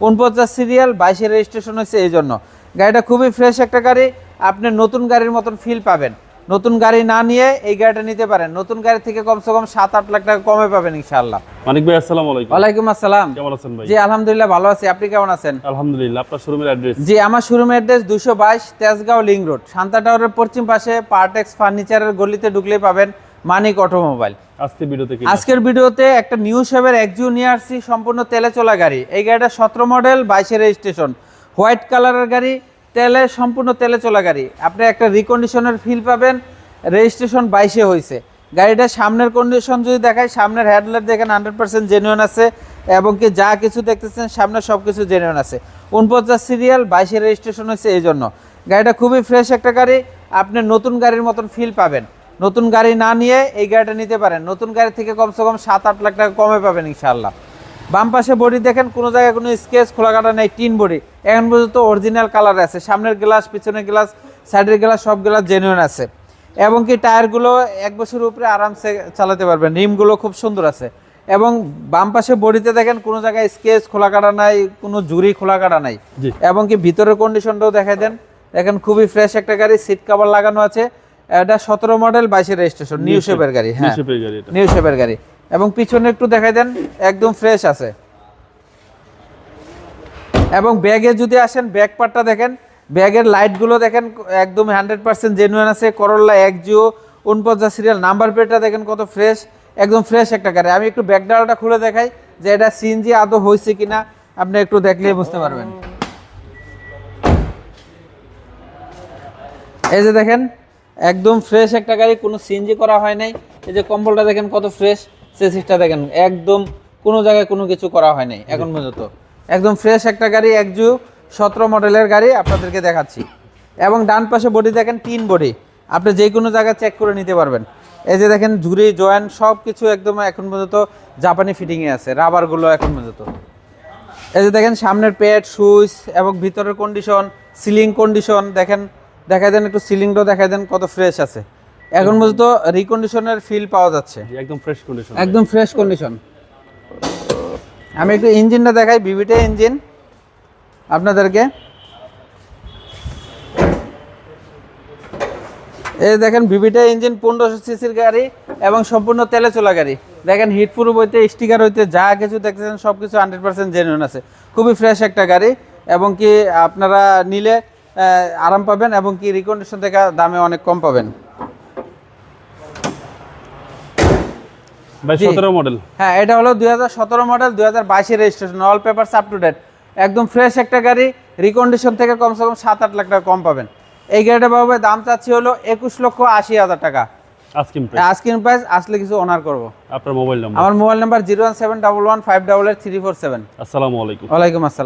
উনপঞ্চাশ সিরিয়াল বাইশের রেজিস্ট্রেশন হয়েছে এই জন্য। গাড়িটা খুবই ফ্রেশ একটা গাড়ি আপনি নতুন গাড়ির মতন ফিল পাবেন। নতুন গাড়ি না নিয়ে এই গাড়িটা নিতে পারেন। নতুন গাড়ি থেকে কমসে কম সাত আট লাখ টাকা কমে পাবেন ইনশাআল্লাহ। মানিক ভাই আসসালামু আলাইকুম। ওয়ালাইকুম আসসালাম। কেমন আছেন ভাই? জি আলহামদুলিল্লাহ ভালো আছি। আপনি কেমন আছেন? আলহামদুলিল্লাহ আপনার শোরুমের অ্যাড্রেস জি আমার শোরুম অ্যাড্রেস দুশো বাইশ তেজগাঁও লিং রোড। শান্তা টাওয়ারের পশ্চিম পাশে পার্টেক্স ফার্নিচারের গলিতে ঢুকলেই পাবেন। মানিক অটোমোবাইল। আজকে ভিডিওতে কি আজকের ভিডিওতে একটা নিউ শেভের একজিও নিয়ে আসছি সম্পূর্ণ তেলে চলা গাড়ি। এই গাড়িটা সতেরো মডেল বাইশের রেজিস্ট্রেশন। হোয়াইট কালারের গাড়ি তেলে সম্পূর্ণ তেলে চলা গাড়ি। আপনি একটা রিকন্ডিশনের ফিল পাবেন রেজিস্ট্রেশন বাইশে হয়েছে। গাড়িটা সামনের কন্ডিশন যদি দেখায় সামনের হেডলাইট দেখেন হান্ড্রেড পার্সেন্ট জেনুইন আছে এবং কি যা কিছু দেখতেছেন সামনে সব কিছু জেনুইন আছে। উনপঞ্চাশ সিরিয়াল বাইশের রেজিস্ট্রেশন হয়েছে এই জন্য। গাড়িটা খুবই ফ্রেশ একটা গাড়ি আপনি নতুন গাড়ির মতন ফিল পাবেন। নতুন গাড়ি না নিয়ে এই গাড়িটা নিতে পারেন। নতুন গাড়ি থেকে কমসে কম সাত আট লাখ টাকা কমে পাবেন ইনশাআল্লাহ। বাম পাশে বডি দেখেন কোনো জায়গায় কোনো স্কেচ খোলা কাটা নেই টিন বডি। এখন পর্যন্ত অরিজিনাল কালার আছে। সামনের গ্লাস পিছনের গ্লাস সাইডের গ্লাস সব গ্লাস জেনুইন আছে। এবং কি টায়ারগুলো এক বছর উপরে আরামসে চালাতে পারবেন। রিমগুলো খুব সুন্দর আছে। এবং বাম পাশে বডিতে দেখেন কোনো জায়গায় স্কেচ খোলা কাটা নাই কোনো জুরি খোলা কাটা নাই। এবং কি ভিতরের কন্ডিশনটাও দেখাই দেন। দেখেন খুবই ফ্রেশ একটা গাড়ি সিট কভার লাগানো আছে। এটা সতেরো মডেল বাইশের রেজিস্ট্রেশন নিউ শেপের গাড়ি হ্যাঁ। নিশে গাড়ি এটা। নিউ শেপের গাড়ি। এবং পিছনে একটু দেখাই দেন একদম ফ্রেশ আছে। এবং ব্যাগে যদি আসেন ব্যাক পার্টটা দেখেন ব্যাগের লাইটগুলো দেখেন একদম হান্ড্রেড পার্সেন্ট জেনুইন আছে। করল্লা এক জিও উনপঞ্চাশ সিরিয়াল নাম্বার প্লেটটা দেখেন কত ফ্রেশ একদম ফ্রেশ একটা গাড়ি। আমি একটু ব্যাক ডালাটা খুলে দেখাই যে এটা সিএনজি আদৌ হয়েছে কিনা আপনি একটু দেখলেই বুঝতে পারবেন। এই যে দেখেন একদম ফ্রেশ একটা গাড়ি, কোনো সিএনজি করা হয় নাই। এই যে কম্বলটা দেখেন কত ফ্রেশ সেসিসটা দেখেন, একদম কোনো জায়গায় কোনো কিছু করা হয় নাই এখন পর্যন্ত। একদম ফ্রেশ একটা গাড়ি একজু সতেরো মডেলের গাড়ি আপনাদেরকে দেখাচ্ছি। এবং ডান পাশে বডি দেখেন তিন বডি আপনি যে কোনো জায়গায় চেক করে নিতে পারবেন। এই যে দেখেন, ঝুড়ি জয়েন্ট সব কিছু একদম এখন পর্যন্ত জাপানি ফিটিংয়ে আছে রাবারগুলো এখন পর্যন্ত। এই যে দেখেন, সামনের পেট সুইচ এবং ভিতরের কন্ডিশন সিলিং কন্ডিশন দেখেন দেখাই দেন একটু সিলিংটাও দেখাই দেন কত ফ্রেশ আছে। এখন পর্যন্ত রিকন্ডিশনের ফিল পাওয়া যাচ্ছে। একদম ফ্রেশ কন্ডিশন একদম ফ্রেশ কন্ডিশন আমি একটু ইঞ্জিনটা দেখাই বিবিটে ইঞ্জিন আপনাদেরকে। এই দেখেন বিবিটে ইঞ্জিন পনেরোশো সিসির গাড়ি এবং সম্পূর্ণ তেলে চলা গাড়ি। দেখেন হিট প্রুফ হইতে স্টিকার হইতে যা কিছু দেখতেছেন সব কিছু হান্ড্রেড পার্সেন্ট জেনুইন আছে। খুবই ফ্রেশ একটা গাড়ি এবং কি আপনারা নিলে আরাম পাবেন এবং কি রিকন্ডিশন থেকে দামে অনেক কম পাবেন। মডেল হ্যাঁ এটা হলো দুই মডেল দুই হাজার registration all paper up to date একদম ফ্রেশ একটা গাড়ি রিকন্ডিশন থেকে কমসে কম সাত আট লাখ টাকা কম পাবেন। এই গাড়িটা বাবু দাম চাচ্ছি হলো একুশ লক্ষ আশি হাজার টাকা। প্রাইস আসলে কিছু অনার করব। আপনার মোবাইল নাম্বার আমার mobile number zero one seven double one five double eight three four seven আসসালামু আলাইকুম। ওয়ালাইকুম আসসালাম।